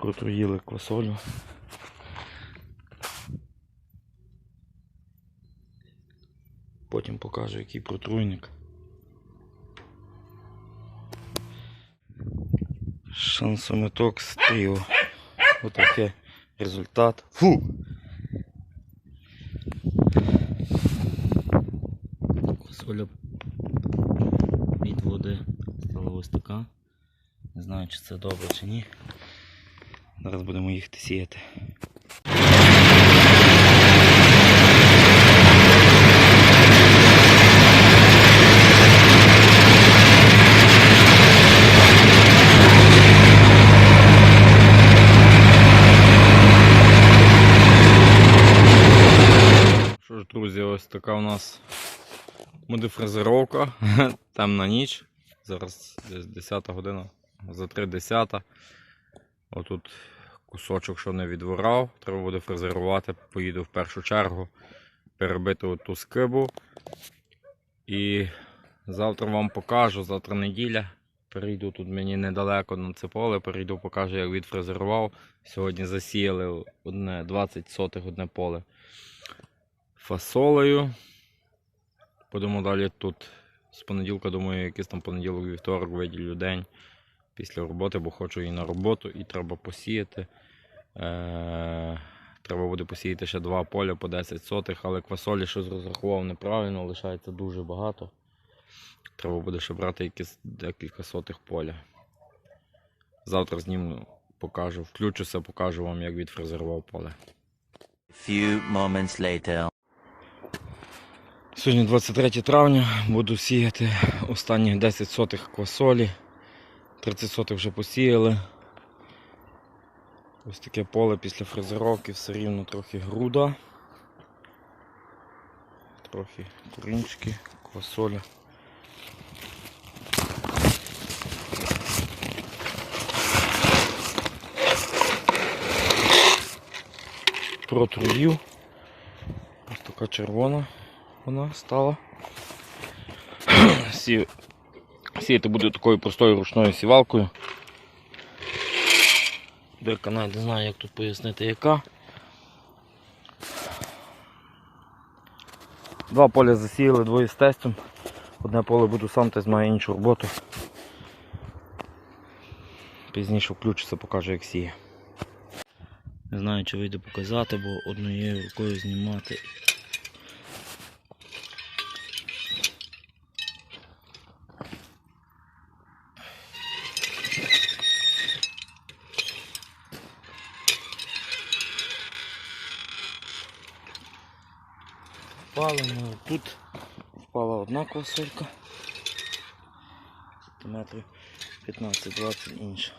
Протруїли квасолю. Потім покажу, який протруйник. Шансометок з тріо. Отаке результат. Фу! Квасоля від води стала ось така. Не знаю, чи це добре чи ні. Зараз будемо їхати сіяти. Що ж, друзі, ось така у нас модифрезеровка. Темна ніч. Зараз десь 10 година, за 3.10. Отут кусочок, що не відворав, треба буде фрезерувати. Поїду в першу чергу перебити оту скибу. І завтра вам покажу, завтра неділя. Перейду тут мені недалеко на це поле, перейду, покажу, як відфрезерував. Сьогодні засіяли одне 20 сотих одне поле фасолею. Будемо далі тут з понеділка, думаю, якийсь там понеділок, вівторок виділю день після роботи, бо хочу і на роботу, і треба посіяти. Е- треба буде посіяти ще два поля по 10 сотих, але квасолі щось розрахував неправильно, лишається дуже багато. Треба буде ще брати якісь декілька сотих поля. Завтра зніму, покажу, включуся, покажу вам, як відфрезерував поле. Few moments later. Сьогодні 23 травня, буду сіяти останні 10 сотих квасолі. 30 сотих вже посіяли. Ось таке поле після фрезеровки, все рівно трохи груда. Трохи корінчики, квасоля. Протруїв. Ось така червона вона стала. Сі... Сіяти буде такою простою ручною сівалкою. Дирка навіть не знаю, як тут пояснити яка. Два поля засіяли, двоє з тестом. Одне поле буду сам, тест має іншу роботу. Пізніше включуся, покажу як сіє. Не знаю, чи вийде показати, бо однією рукою знімати впали, ну тут впала одна квасолька. Сантиметрів 15-20 інша.